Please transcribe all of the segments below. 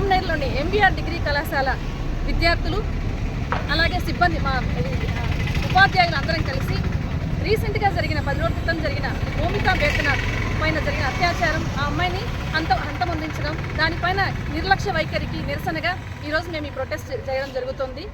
పట్టణంలోని MBR degree కళాశాల విద్యార్థులు అలాగే సిబ్బంది మా ఉపాధ్యాయులు అందరం కలిసి రీసెంట్గా జరిగిన పది రోజుల క్రితం జరిగిన భూమికా వేతనాథ్ పైన జరిగిన అత్యాచారం ఆ అమ్మాయిని అంత అంతమొందించడం దానిపైన నిర్లక్ష్య వైఖరికి నిరసనగా ఈరోజు మేము ఈ ప్రొటెస్ట్ చేయడం జరుగుతుంది.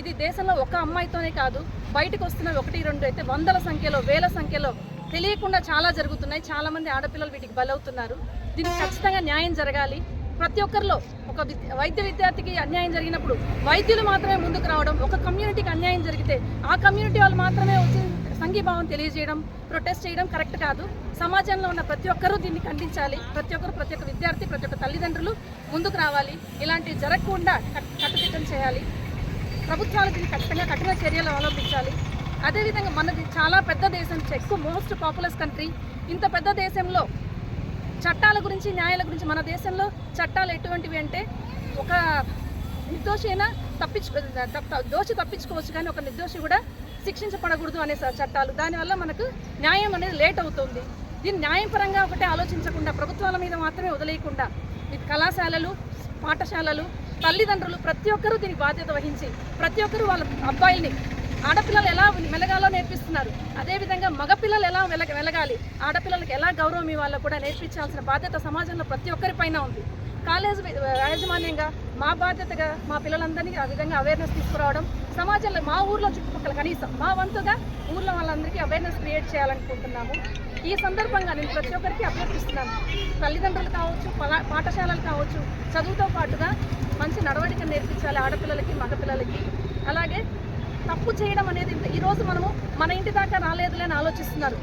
ఇది దేశంలో ఒక అమ్మాయితోనే కాదు బయటకు వస్తున్న ఒకటి రెండు అయితే వందల సంఖ్యలో వేల సంఖ్యలో తెలియకుండా చాలా జరుగుతున్నాయి. చాలామంది ఆడపిల్లలు వీటికి బలవుతున్నారు. దీనికి ఖచ్చితంగా న్యాయం జరగాలి. ప్రతి ఒక్కరిలో ఒక వైద్య విద్యార్థికి అన్యాయం జరిగినప్పుడు వైద్యులు మాత్రమే ముందుకు రావడం ఒక కమ్యూనిటీకి అన్యాయం జరిగితే ఆ కమ్యూనిటీ వాళ్ళు మాత్రమే వచ్చి సంఘీభావం తెలియజేయడం ప్రొటెస్ట్ చేయడం కరెక్ట్ కాదు. సమాజంలో ఉన్న ప్రతి ఒక్కరూ దీన్ని ఖండించాలి. ప్రతి ఒక్కరు ప్రతి ఒక్క విద్యార్థి ప్రతి ఒక్క తల్లిదండ్రులు ముందుకు రావాలి. ఇలాంటివి జరగకుండా కట్- కట్టుదిట్టం చేయాలి. ప్రభుత్వాలు దీన్ని ఖచ్చితంగా కఠిన చర్యలు అవలంబించాలి. అదేవిధంగా మనది చాలా పెద్ద దేశం ఎక్కువ మోస్ట్ పాపులస్ కంట్రీ. ఇంత పెద్ద దేశంలో చట్టాల గురించి న్యాయాల గురించి మన దేశంలో చట్టాలు ఎటువంటివి అంటే ఒక నిర్దోషి అయినా తప్పించు తప్ప- దోషి తప్పించుకోవచ్చు కానీ ఒక నిర్దోషి కూడా శిక్షించబడకూడదు అనే చట్టాలు. దానివల్ల మనకు న్యాయం అనేది లేట్ అవుతుంది. దీన్ని న్యాయపరంగా ఒకటే ఆలోచించకుండా ప్రభుత్వాల మీద మాత్రమే వదిలేయకుండా ఇది కళాశాలలు పాఠశాలలు తల్లిదండ్రులు ప్రతి ఒక్కరూ దీనికి బాధ్యత వహించి ప్రతి ఒక్కరూ వాళ్ళ అబ్బాయిల్ని ఆడపిల్లలు ఎలా మెలగాలో నేర్పిస్తున్నారు. అదేవిధంగా మగపిల్లలు ఎలా వెలగ వెలగాలి. ఆడపిల్లలకి ఎలా గౌరవం ఇవ్వాలో కూడా నేర్పించాల్సిన బాధ్యత సమాజంలో ప్రతి ఒక్కరిపైన ఉంది. కాలేజ్ యాజమాన్యంగా మా బాధ్యతగా మా పిల్లలందరినీ ఆ విధంగా అవేర్నెస్ తీసుకురావడం సమాజంలో మా ఊర్లో చుట్టుపక్కల కనీసం మా వంతుగా ఊర్లో వాళ్ళందరికీ అవేర్నెస్ క్రియేట్ చేయాలనుకుంటున్నాము. ఈ సందర్భంగా నేను ప్రతి ఒక్కరికి అభ్యర్థిస్తున్నాను. తల్లిదండ్రులు కావచ్చు పాఠశాలలు కావచ్చు చదువుతో పాటుగా మంచి నడవడిక నేర్పించాలి ఆడపిల్లలకి మగపిల్లలకి. అలాగే తప్పు చేయడం అనేది ఈరోజు మనము మన ఇంటి దాకా రాలేదులే అని ఆలోచిస్తున్నారు.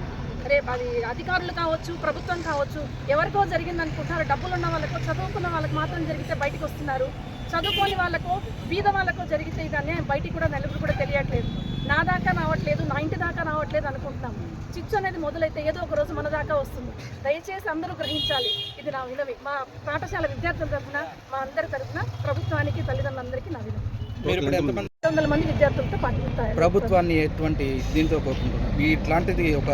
రేపు అది అధికారులు కావచ్చు ప్రభుత్వం కావచ్చు ఎవరికో జరిగింది అనుకుంటున్నారు డబ్బులు ఉన్న వాళ్ళకో చదువుకున్న వాళ్ళకి మాత్రం జరిగితే బయటికి వస్తున్నారు. చదువుకోని వాళ్ళకో బీద వాళ్ళకో జరిగితే ఇది బయటికి కూడా నలుగురు కూడా తెలియట్లేదు. నా దాకా రావట్లేదు నా ఇంటి దాకా రావట్లేదు అనుకుంటున్నాం. చిచ్చు అనేది మొదలైతే ఏదో ఒక రోజు మన దాకా వస్తుంది. దయచేసి అందరూ గ్రహించాలి. ఇది నా వినవి. మా పాఠశాల విద్యార్థుల తరఫున మా అందరి తరఫున ప్రభుత్వానికి తల్లిదండ్రులందరికీ నా వినవి వందల మంది విద్యార్థులతో పాటిస్తారు ప్రభుత్వాన్ని ఎటువంటి దీంతో కోరుకుంటున్నారు? ఇట్లాంటిది ఒక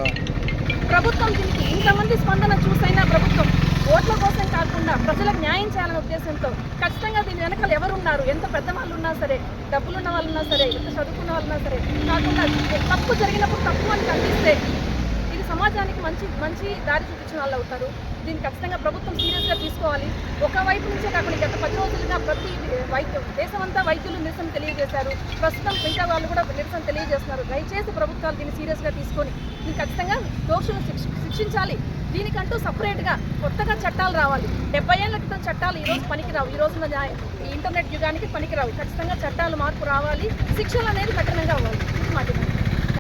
ప్రభుత్వం దీనికి ఇంతమంది స్పందన చూసైనా ప్రభుత్వం ఓట్ల కోసం కాకుండా ప్రజలకు న్యాయం చేయాలనే ఉద్దేశంతో ఖచ్చితంగా దీని వెనకాల ఎవరున్నారు? ఎంత పెద్ద వాళ్ళు ఉన్నా సరే డబ్బులున్న వాళ్ళు ఉన్నా సరే ఎంత చదువుకున్న వాళ్ళు ఉన్నా సరే కాకుండా తప్పు జరిగినప్పుడు తప్పు అని ఖండిస్తే ఇది సమాజానికి మంచి మంచి దారి చూపించిన వాళ్ళు అవుతారు. దీన్ని ఖచ్చితంగా ప్రభుత్వం సీరియస్గా తీసుకోవాలి. ఒక వైపు నుంచే కాకుండా గత పది రోజులుగా ప్రతి వైద్యం దేశమంతా వైద్యులు నిరసన తెలియజేశారు. ప్రస్తుతం మిగతా వాళ్ళు కూడా నిరసన తెలియజేస్తున్నారు. దయచేసి ప్రభుత్వాలు దీన్ని సీరియస్గా తీసుకొని దీన్ని ఖచ్చితంగా దోషులను శిక్ష శిక్షించాలి. దీనికంటూ సపరేట్గా కొత్తగా చట్టాలు రావాలి. డెబ్బై ఏళ్ళ క్రితం చట్టాలు ఈ రోజు పనికిరావు. ఈ రోజున ఇంటర్నెట్ యుగానికి పనికిరావు. ఖచ్చితంగా చట్టాలు మార్పు రావాలి. శిక్షలు అనేది కఠినంగా అవ్వాలి. ఇది